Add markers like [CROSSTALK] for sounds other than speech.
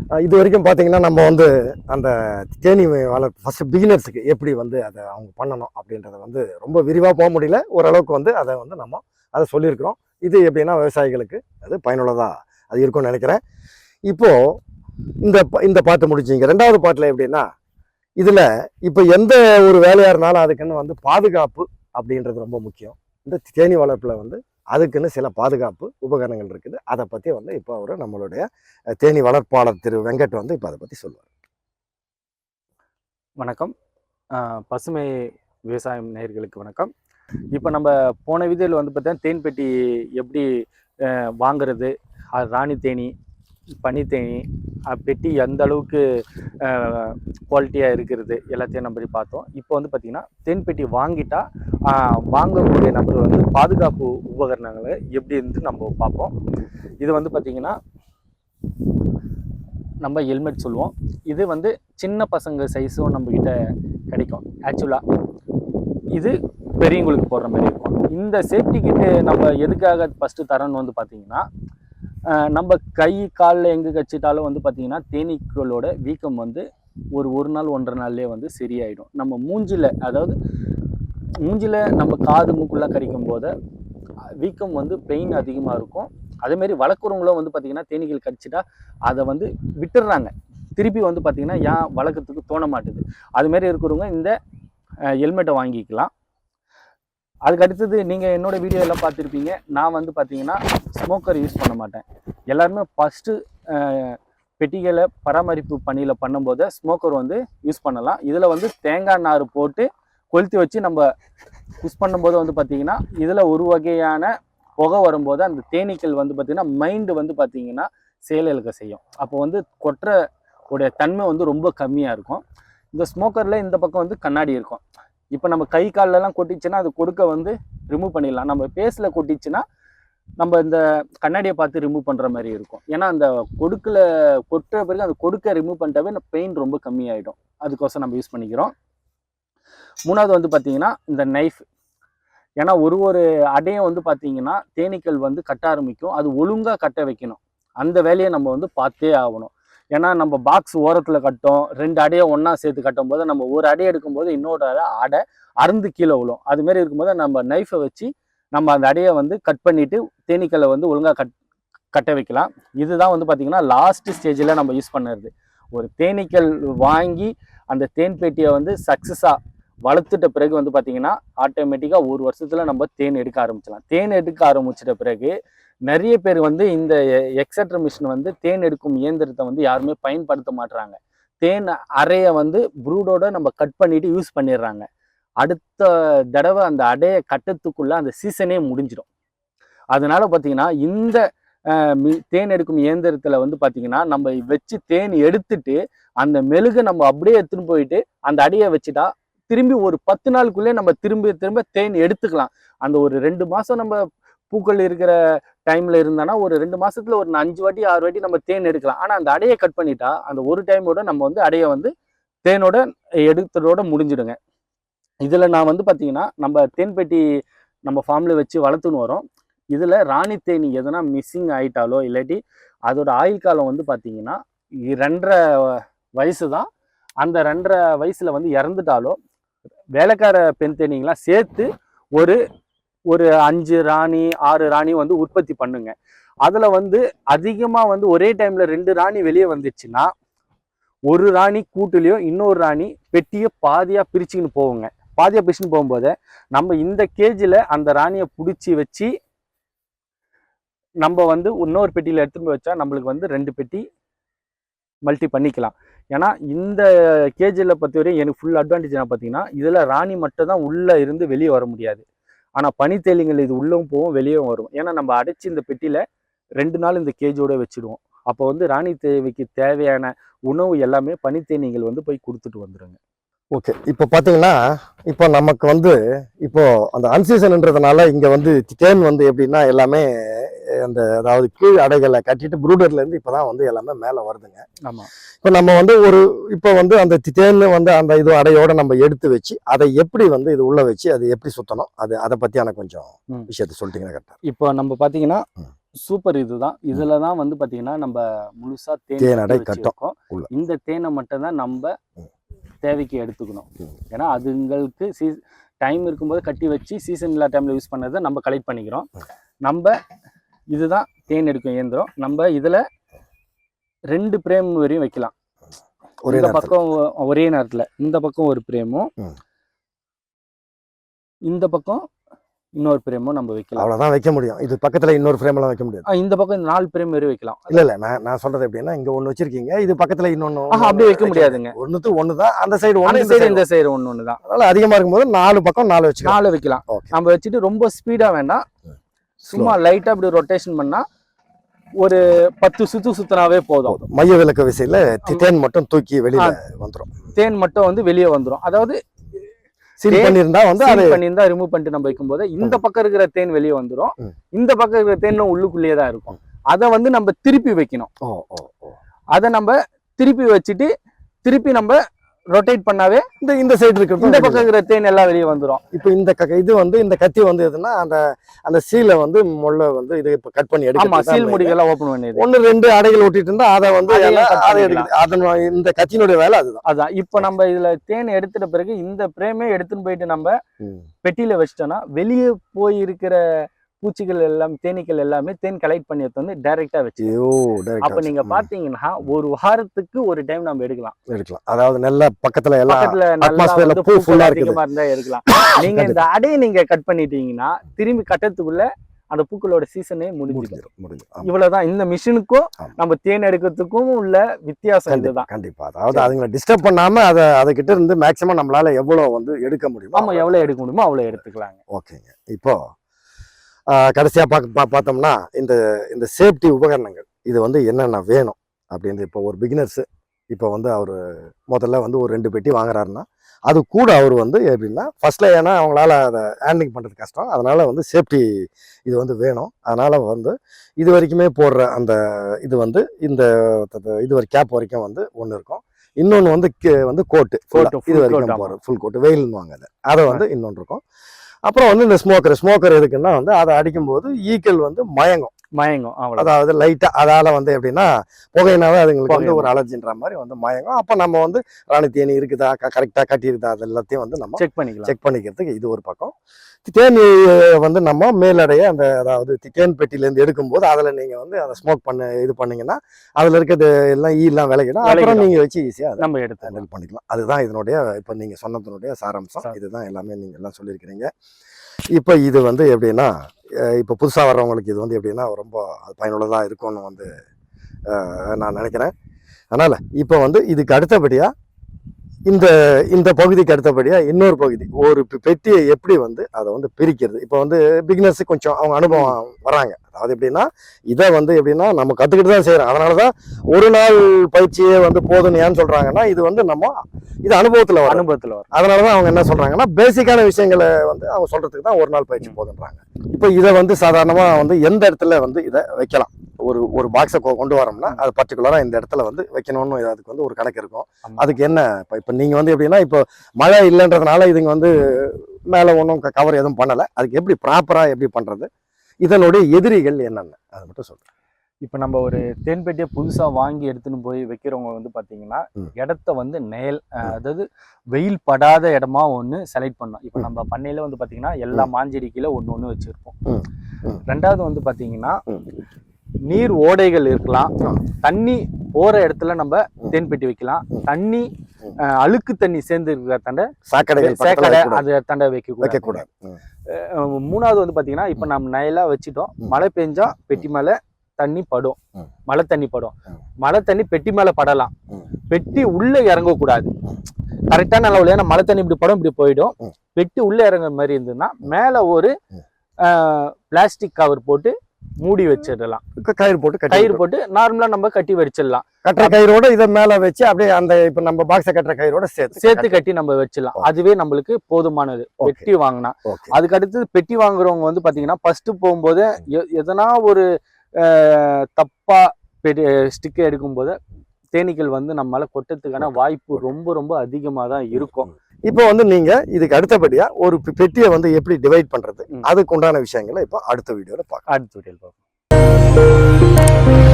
இது வரைக்கும் பார்த்தீங்கன்னா நம்ம வந்து அந்த தேனி வளர்ப்பு ஃபஸ்ட்டு பிகினர்ஸுக்கு எப்படி வந்து அதை அவங்க பண்ணணும் அப்படின்றத வந்து ரொம்ப விரிவாக போக முடியல. ஓரளவுக்கு வந்து அதை வந்து நம்ம அதை சொல்லியிருக்கிறோம். இது எப்படின்னா விவசாயிகளுக்கு அது பயனுள்ளதாக அது இருக்கும்னு நினைக்கிறேன். இப்போது இந்த ப- இந்த பாட்டு முடிச்சிங்க ரெண்டாவது பாட்டில் எப்படின்னா இதில் இப்போ எந்த ஒரு வேலையாக இருந்தாலும் அதுக்குன்னு வந்து பாதுகாப்பு அப்படின்றது ரொம்ப முக்கியம். இந்த தேனி வளர்ப்பில் வந்து அதுக்குன்னு சில பாதுகாப்பு உபகரணங்கள் இருக்குது. அதை பற்றி வந்து இப்போ அவர் நம்மளுடைய தேனி வளர்ப்பாளர் திரு வெங்கட் வந்து இப்போ அதை பற்றி சொல்லுவார். வணக்கம். பசுமை விவசாயம் நேயர்களுக்கு வணக்கம். இப்போ நம்ம போன வீடியோவில் வந்து பார்த்தா தேன் பெட்டி எப்படி வாங்குறது? அது ராணி தேனி பனி தேனி அஹ் பெட்டி எந்த அளவுக்கு குவாலிட்டியாக இருக்கிறது எல்லாத்தையும் நம்ம பார்த்தோம். இப்போ வந்து பார்த்திங்கன்னா தேன் பெட்டி வாங்கிட்டா வாங்கக்கூடிய நபர் வந்து பாதுகாப்பு உபகரணங்களை எப்படி இருந்து நம்ம பார்ப்போம். இது வந்து பார்த்திங்கன்னா நம்ம ஹெல்மெட் சொல்லுவோம். இது வந்து சின்ன பசங்க சைஸும் நம்மக்கிட்ட கிடைக்கும். ஆக்சுவலாக இது பெரியவங்களுக்கு போடுற மாதிரி இருக்கும். இந்த சேஃப்டி கிட்டு நம்ம எதுக்காக ஃபஸ்ட்டு தரணும் வந்து பார்த்திங்கன்னா நம்ம கை காலில் எங்கே கச்சிட்டாலும் வந்து பார்த்தீங்கன்னா தேனீக்களோட வீக்கம் வந்து ஒரு ஒரு நாள் ஒன்றரை நாள்லேயே வந்து சரியாயிடும். நம்ம மூஞ்சில் அதாவது மூஞ்சில் நம்ம காது மூக்குலாம் கறிக்கும் போது வீக்கம் வந்து பெயின் அதிகமாக இருக்கும். அதேமாரி வளர்க்குறவங்களும் வந்து பார்த்தீங்கன்னா தேனீக்கள் கடிச்சிட்டா அதை வந்து விட்டுடுறாங்க திருப்பி வந்து பார்த்திங்கன்னா ஏன் வளர்க்கறதுக்கு தோண மாட்டுது. அதுமாரி இருக்கிறவங்க இந்த ஹெல்மெட்டை வாங்கிக்கலாம். அதுக்கு அடுத்தது நீங்கள் என்னோட வீடியோ எல்லாம் பார்த்துருப்பீங்க. நான் வந்து பார்த்தீங்கன்னா ஸ்மோக்கர் யூஸ் பண்ண மாட்டேன். எல்லாருமே ஃபஸ்ட்டு பெட்டிகளை பராமரிப்பு பணியில் பண்ணும்போது ஸ்மோக்கர் வந்து யூஸ் பண்ணலாம். இதில் வந்து தேங்காய் நார் போட்டு கொளுத்தி வச்சு நம்ம யூஸ் பண்ணும்போது வந்து பார்த்தீங்கன்னா இதில் ஒரு வகையான புகை வரும்போது அந்த தேனீக்கள் வந்து பார்த்தீங்கன்னா மைண்டு வந்து பார்த்திங்கன்னா செயலிழக்க செய்யும். அப்போ வந்து கொட்டுற உடைய தன்மை வந்து ரொம்ப கம்மியாக இருக்கும். இந்த ஸ்மோக்கரில் இந்த பக்கம் வந்து கண்ணாடி இருக்கும். இப்போ நம்ம கை காலெலாம் கொட்டிச்சுன்னா அது கொடுக்க வந்து ரிமூவ் பண்ணிடலாம். நம்ம பேஸில் கொட்டிச்சுன்னா நம்ம இந்த கண்ணாடியை பார்த்து ரிமூவ் பண்ணுற மாதிரி இருக்கும். ஏன்னா அந்த கொடுக்கல கொட்டுற பிறகு அந்த கொடுக்க ரிமூவ் பண்ணிட்டாவே இந்த பெயின் ரொம்ப கம்மியாயிடும். அதுக்கோசம் நம்ம யூஸ் பண்ணிக்கிறோம். மூணாவது வந்து பார்த்திங்கன்னா இந்த நைஃப் ஏன்னா ஒரு ஒரு அடையும் வந்து பார்த்திங்கன்னா தேனீக்கள் வந்து கட்ட ஆரம்பிக்கும். அது ஒழுங்காக கட்ட வைக்கணும். அந்த வேலையை நம்ம வந்து பார்த்தே ஆகணும். ஏன்னா நம்ம பாக்ஸ் ஓரத்தில் கட்டும் ரெண்டு அடையை ஒன்றா சேர்த்து கட்டும் போது நம்ம ஒரு அடையை எடுக்கும்போது இன்னொரு அடை அடை அறுந்து கீழே விழும். அதுமாரி இருக்கும்போது நம்ம நைஃபை வச்சு நம்ம அந்த அடையை வந்து கட் பண்ணிவிட்டு தேனீக்களை வந்து ஒழுங்காக கட் கட்ட வைக்கலாம். இதுதான் வந்து பார்த்திங்கன்னா லாஸ்ட் ஸ்டேஜில் நம்ம யூஸ் பண்ணுறது. ஒரு தேனீக்கள் வாங்கி அந்த தேன் பெட்டியை வந்து சக்ஸஸாக வளர்த்துட்ட பிறகு வந்து பார்த்தீங்கன்னா ஆட்டோமேட்டிக்காக ஒரு வருஷத்தில் நம்ம தேன் எடுக்க ஆரம்பிச்சலாம் தேன் எடுக்க ஆரம்பிச்சிட்ட பிறகு நிறைய பேர் வந்து இந்த எக்ஸட்ரா மிஷின் வந்து தேன் எடுக்கும் இயந்திரத்தை வந்து யாருமே பயன்படுத்த மாட்டுறாங்க தேன் அறையை வந்து ப்ரூடோட நம்ம கட் பண்ணிட்டு யூஸ் பண்ணிடுறாங்க. அடுத்த தடவை அந்த அடையை கட்டத்துக்குள்ளே அந்த சீசனே முடிஞ்சிடும். அதனால பார்த்தீங்கன்னா இந்த மி- தேன் எடுக்கும் இயந்திரத்தில் வந்து பார்த்தீங்கன்னா நம்ம வச்சு தேன் எடுத்துட்டு அந்த மெழுகை நம்ம அப்படியே எடுத்துன்னு போயிட்டு அந்த அடையை வச்சுட்டா திரும்பி ஒரு பத்து நாளுக்குள்ளே நம்ம திரும்ப திரும்ப தேன் எடுத்துக்கலாம். அந்த ஒரு ரெண்டு மாதம் நம்ம பூக்கள் இருக்கிற டைமில் இருந்தானா ஒரு ரெண்டு மாதத்தில் ஒரு அஞ்சு வாட்டி ஆறு வாட்டி நம்ம தேன் எடுக்கலாம். ஆனால் அந்த அடையை கட் பண்ணிட்டா அந்த ஒரு டைமோட நம்ம வந்து அடையை வந்து தேனோட எடுத்ததோட முடிஞ்சிடுங்க. இதில் நான் வந்து பார்த்தீங்கன்னா நம்ம தேன் பெட்டி நம்ம ஃபார்மில் வச்சு வளர்த்துன்னு வரோம். இதில் ராணி தேனி எதனா மிஸ்ஸிங் ஆயிட்டாலோ இல்லாட்டி அதோட ஆயுள் காலம் வந்து பார்த்தீங்கன்னா ரெண்டரை வயசு தான். அந்த ரெண்டரை வயசில் வந்து இறந்துட்டாலோ வேலைக்கார பெண் தேனீங்களாம் சேர்த்து ஒரு ஒரு அஞ்சு ராணி ஆறு ராணி வந்து உற்பத்தி பண்ணுங்க. அதில் வந்து அதிகமாக வந்து ஒரே டைமில் ரெண்டு ராணி வெளியே வந்துச்சுன்னா ஒரு ராணி கூட்டுலேயும் இன்னொரு ராணி பெட்டியை பாதியாக பிரிச்சுக்கின்னு போகுங்க பாதியாக பிரிச்சுன்னு போகும்போது நம்ம இந்த கேஜில் அந்த ராணியை பிடிச்சி வச்சு நம்ம வந்து இன்னொரு பெட்டியில் எடுத்துகிட்டு போய் வச்சா நம்மளுக்கு வந்து ரெண்டு பெட்டி மல்டி பண்ணிக்கலாம். ஏன்னா இந்த கேஜியில் பற்றி பொறுத்தவரையும் எனக்கு ஃபுல் அட்வான்டேஜ் என்ன பார்த்தீங்கன்னா இதில் ராணி மட்டும் தான் உள்ளே இருந்து வெளியே வர முடியாது. ஆனால் பனித்தேலிங்கள் இது உள்ளவும் போகும் வெளியவும் வரும். ஏன்னா நம்ம அடைச்சி இந்த பெட்டியில் ரெண்டு நாள் இந்த கேஜோட வச்சுடுவோம். அப்போ வந்து ராணி தேவைக்கு தேவையான உணவு எல்லாமே பனித்தேனிகள் வந்து போய் கொடுத்துட்டு வந்துடுங்க ஓகே இப்போ பார்த்தீங்கன்னா இப்போ நமக்கு வந்து இப்போ அந்த அன்சீசன்ன்றதுனால இங்கே வந்து தேன் வந்து எப்படின்னா எல்லாமே அந்த அதாவது கீழ் அடைகளை கட்டிட்டு ப்ரூடர்ல இருந்து இப்போதான் வந்து எல்லாமே மேலே வருதுங்க ஆமாம் இப்போ நம்ம வந்து ஒரு இப்போ வந்து அந்த தேன் வந்து அந்த இது அடையோட நம்ம எடுத்து வச்சு அதை எப்படி வந்து இது உள்ள வச்சு அது எப்படி சுத்தணும் அது அதை பற்றியான கொஞ்சம். விஷயத்த சொல்லிட்டீங்கன்னா கரெக்டாக இப்போ நம்ம பார்த்தீங்கன்னா. சூப்பர் இதுதான் இதுல தான் வந்து பாத்தீங்கன்னா நம்ம முழுசா தேன் தேன் அடை கட்டி கட்டும். இந்த தேனை மட்டும் தான் நம்ம. தேவைக்கு எடுத்துக்கணும். ஏன்னா அதுங்களுக்கு சீ டைம் இருக்கும்போது கட்டி வச்சு சீசன் இல்லாத டைம்ல யூஸ் பண்ணதை நம்ம கலெக்ட் பண்ணிக்கிறோம். நம்ம இதுதான் தேன் எடுக்கும் இயந்திரம். நம்ம இதுல ரெண்டு பிரேம் வரையும் வைக்கலாம். ஒரே. பக்கம் ஒரே நேரத்துல. இந்த பக்கம் ஒரு பிரேமும். இந்த பக்கம் இன்னொரு பிரேமும் நம்ம வைக்கலாம். அவ்வளவுதான் வைக்க முடியும். இது பக்கத்துல இன்னொரு ஃப்ரேம் எல்லாம் வைக்க முடியாது. ஆ, இந்த பக்கம் இந்த நாலு பிரேம் வரையும் வைக்கலாம். இல்ல இல்ல நான் நான் சொல்றது எப்படின்னா இங்க ஒண்ணு வச்சிருக்கீங்க இது பக்கத்துல இன்னொன்னு ஆஹா, அப்படி வைக்க முடியாதுங்க. ஒண்ணுத்து ஒண்ணுதான் அந்த சைடு இந்த சைடு இந்த சைடு ஒண்ணு ஒண்ணுதான். அதனால அதிகமா இருக்கும்போது நாலு பக்கம் நாலு வச்சுக்கலாம். நாலு வைக்கலாம். நம்ம வச்சுட்டு ரொம்ப ஸ்பீடா வேண்டாம். சும்மா லைட்டா அப்படி ரொட்டேஷன் பண்ணா ஒரு பத்து சுத்து சுத்தினாவே போதும். மைய விளக்கு விசையில தேன் மட்டும் தூக்கி வெளியில வந்துரும். தேன் மட்டும் வந்து வெளியே வந்துரும். அதாவது சீல் தேன் பண்ணியிருந்தா வந்து அது சீல் பண்ணியிருந்தா ரிமூவ் பண்ணிட்டு நம்ம வைக்கும்போது இந்த பக்கம் இருக்கிற தேன் வெளியே வந்துரும். ம். இந்த பக்கம் இருக்கிற தேன் உள்ளுக்குள்ளேயே தான் இருக்கும். அதை வந்து நம்ம திருப்பி வைக்கணும். அதை நம்ம திருப்பி வச்சுட்டு திருப்பி நம்ம ரொட்டேட் பண்ணாவே இந்த இந்த சைடு இருக்கிறது இந்த பக்கம் இருக்கிற தேன் எல்லாம் வெளியே வந்துரும். இப்போ இந்த க- இது வந்து இந்த கத்தி வந்து எதுன்னா அந்த அந்த சீலை வந்து முள்ள வந்து இது இப்ப கட் பண்ணி ஆமா சீல் முடிகெல்லாம் ஓபன் பண்ணிடுது. ஒன்னு ரெண்டு அடைகள் ஒட்டிட்டு இருந்தா அதை வந்து அதை. எடுக்குது அதன் இந்த கத்தியினுடைய வேலை அதுதான். அதான். இப்போ நம்ம இதுல தேன் எடுத்துட்ட பிறகு இந்த பிரேமே எடுத்துன்னு போயிட்டு நம்ம பெட்டியில வச்சிட்டோம்னா வெளியே போய் இருக்கிற பூச்சிகள் எல்லாம் தேனீக்கள் எல்லாமே தேன் கலெக்ட் பண்ணி வந்து டைரக்டா வச்சு அப்ப நீங்க பாத்தீங்கன்னா ஒரு வாரத்துக்கு ஒரு டைம் நம்ம எடுக்கலாம். எடுக்கலாம். அதாவது நல்ல பக்கத்துல எல்லாம் பக்கத்துல நல்லா. அதிகமா இருந்தா எடுக்கலாம். [LAUGHS] நீங்க இந்த அடையை நீங்க கட் பண்ணிட்டீங்கன்னா திரும்பி கட்டத்துக்குள்ள அந்த பூக்களோட சீசனே முடிஞ்சிடும். இவ்வளவுதான். இந்த மிஷினுக்கும். நம்ம தேன் எடுக்கிறதுக்கும் உள்ள வித்தியாசம் இதுதான். கண்டிப்பா. அதாவது அதுங்களை டிஸ்டர்ப் பண்ணாம அதை அதுகிட்ட இருந்து மேக்சிமம் நம்மளால எவ்வளவு வந்து எடுக்க முடியுமோ ஆமா எவ்வளவு எடுக்க முடியுமோ அவ்வளவு எடுத்துக்கலாங்க. ஓகேங்க. இப்போ ஆஹ், கடைசியா பார்க்க பா- பார்த்தோம்னா இந்த இந்த சேஃப்டி உபகரணங்கள் இது வந்து என்னென்ன வேணும் அப்படின்னு இப்போ ஒரு பிகினர்ஸ் இப்போ வந்து அவர் முதல்ல வந்து ஒரு ரெண்டு பெட்டி வாங்குறாருன்னா அது கூட அவர் வந்து எப்படின்னா ஃபர்ஸ்ட்ல ஏன்னா அவங்களால அதை ஹேண்ட்லிங் பண்ணுறது கஷ்டம். அதனால வந்து சேஃப்டி இது வந்து வேணும். அதனால வந்து இது வரைக்குமே போடுற அந்த இது வந்து இந்த இது வரை கேப் வரைக்கும் வந்து ஒன்று இருக்கும். இன்னொன்று வந்து கே- வந்து கோட்டு இது வரைக்கும். போடுறது. ஃபுல் கோட்டு வெயில்னுவாங்க அதை. அதை வந்து இன்னொன்று இருக்கும். அப்புறம் வந்து இந்த ஸ்மோக்கர் ஸ்மோக்கர் எதுக்குன்னா வந்து அதை அடிக்கும்போது ஈக்கள் வந்து மயங்கும். மயங்கும் அவ்வளவு அதாவது லைட்டா அதால வந்து எப்படின்னா புகையினாவே அதுங்களுக்கு வந்து. ஒரு அலர்ஜின்ற மாதிரி வந்து மயங்கும். அப்ப நம்ம வந்து ராணி தேனி இருக்குதா கரெக்டா கட்டி இருக்குதா அது எல்லாத்தையும் வந்து நம்ம செக் பண்ணிக்கலாம். செக் பண்ணிக்கிறதுக்கு இது ஒரு பக்கம். தேன் வந்து நம்ம மேலடைய அந்த அதாவது தேன் பெட்டியிலேருந்து எடுக்கும்போது அதுல நீங்க வந்து அதை ஸ்மோக் பண்ண இது பண்ணீங்கன்னா அதுல இருக்கிறது எல்லாம் ஈ எல்லாம் விலகிடும். அப்புறம் விலகிடும். நீங்க வச்சு ஈஸியா அதை நம்ம எடுத்துக்கலாம். ஹேண்டில் பண்ணிக்கலாம். அதுதான் இதனுடைய இப்போ நீங்கள் சொன்னதனுடைய சாராம்சம். இதுதான் எல்லாமே நீங்கள் எல்லாம் சொல்லியிருக்கிறீங்க. இப்போ இது வந்து எப்படின்னா இப்போ புதுசாக வர்றவங்களுக்கு இது வந்து எப்படின்னா ரொம்ப பயனுள்ளதாக இருக்கும்னு வந்து நான் நினைக்கிறேன். அதனால் இப்போ வந்து இதுக்கு அடுத்தபடியாக இந்த இந்த பகுதிக்கு அடுத்தபடியாக இன்னொரு பகுதி ஒரு பெட்டியை எப்படி வந்து அதை வந்து பிரிக்கிறது? இப்போ வந்து பிகினர்ஸ் கொஞ்சம் அவங்க அனுபவம் வராங்க. அதாவது எப்படின்னா இதை வந்து எப்படின்னா நம்ம கற்றுக்கிட்டு தான் செய்கிறோம் அதனால தான் ஒரு நாள் பயிற்சியே வந்து போதும்னு ஏன்னு சொல்கிறாங்கன்னா இது வந்து நம்ம இது அனுபவத்தில் வரும். அனுபவத்துல வரும். அதனால தான் அவங்க என்ன சொல்றாங்கன்னா பேசிக்கான விஷயங்களை வந்து அவங்க சொல்றதுக்கு தான் ஒரு நாள் பயிற்சி போதுன்றாங்க இப்போ இதை வந்து சாதாரணமாக வந்து எந்த இடத்துல வந்து இதை வைக்கலாம்? ஒரு ஒரு பாக்ஸை கொண்டு வரோம்னா அது பர்டிகுலராக இந்த இடத்துல வந்து வைக்கணும்னு அதுக்கு வந்து ஒரு கணக்கு இருக்கும். அதுக்கு என்ன இப்போ இப்போ நீங்கள் வந்து எப்படின்னா இப்போ மழை இல்லைன்றதுனால இதுங்க வந்து மேலே ஒன்றும் கவர் எதுவும் பண்ணலை. அதுக்கு எப்படி ப்ராப்பராக எப்படி பண்ணுறது இதனுடைய எதிரிகள் என்னென்ன? அதை மட்டும் சொல்கிறேன் இப்ப நம்ம ஒரு தேன் பெட்டியை புதுசா வாங்கி எடுத்துன்னு போய் வைக்கிறவங்க வந்து பாத்தீங்கன்னா ம். இடத்த வந்து நேல் அதாவது வெயில் படாத இடமா ஒண்ணு செலக்ட் பண்ணோம் இப்ப நம்ம பண்ணையில வந்து பாத்தீங்கன்னா எல்லா மாஞ்செடி கீழே ஒண்ணு ஒண்ணு வச்சிருப்போம். ரெண்டாவது வந்து பாத்தீங்கன்னா ம். நீர் ஓடைகள் இருக்கலாம். தண்ணி போற இடத்துல நம்ம தேன் பெட்டி வைக்கலாம். தண்ணி அழுக்கு தண்ணி சேர்ந்து இருக்கிற தண்டை சாக்கடைகள் சேக்கடை வைக்கக்கூடாது. அது தண்டை வைக்க கூடாது வைக்கக்கூடாது மூணாவது வந்து பாத்தீங்கன்னா இப்ப நம்ம நயலா வச்சுட்டோம். மழை பெஞ்சா பெட்டி மேல தண்ணி படும். மழை தண்ணி படும். மழை தண்ணி பெட்டி மேல படலாம். பெட்டி உள்ள இறங்க கூடாது ம். கரெக்டான அளவுல ஏன்னா மழை தண்ணி இப்படி படம் இப்படி போயிடும். பெட்டி உள்ள இறங்குற மாதிரி இருந்ததுன்னா மேல ஒரு. பிளாஸ்டிக் கவர் போட்டு மூடி வச்சிடலாம். கயிறு போட்டு கயிறு போட்டு நார்மலா நம்ம கட்டி வச்சிடலாம். கட்டுற கயிறோட இதை மேல வச்சு அப்படியே அந்த இப்ப நம்ம பாக்ஸ கட்டுற கயிறோட சேர்த்து சேர்த்து கட்டி நம்ம வச்சிடலாம். அதுவே நம்மளுக்கு போதுமானது. பெட்டி வாங்கினா. அதுக்கு அடுத்தது பெட்டி வாங்குறவங்க வந்து பாத்தீங்கன்னா ஃபர்ஸ்ட் போகும்போது எ- எதனா ஒரு தப்பா ஸ்டிக் எடுக்கும்போது தேனீக்கள் வந்து நம்மளால கொட்டத்துக்கான வாய்ப்பு ரொம்ப ரொம்ப அதிகமா தான் இருக்கும் இப்போ வந்து நீங்க இதுக்கு அடுத்தபடியா ஒரு பெட்டியை வந்து எப்படி டிவைட் பண்றது? ம். அதுக்கு உண்டான விஷயங்களை இப்போ அடுத்த வீடியோல பார்க்கலாம். அடுத்த வீடியோல பார்ப்போம். வணக்கம்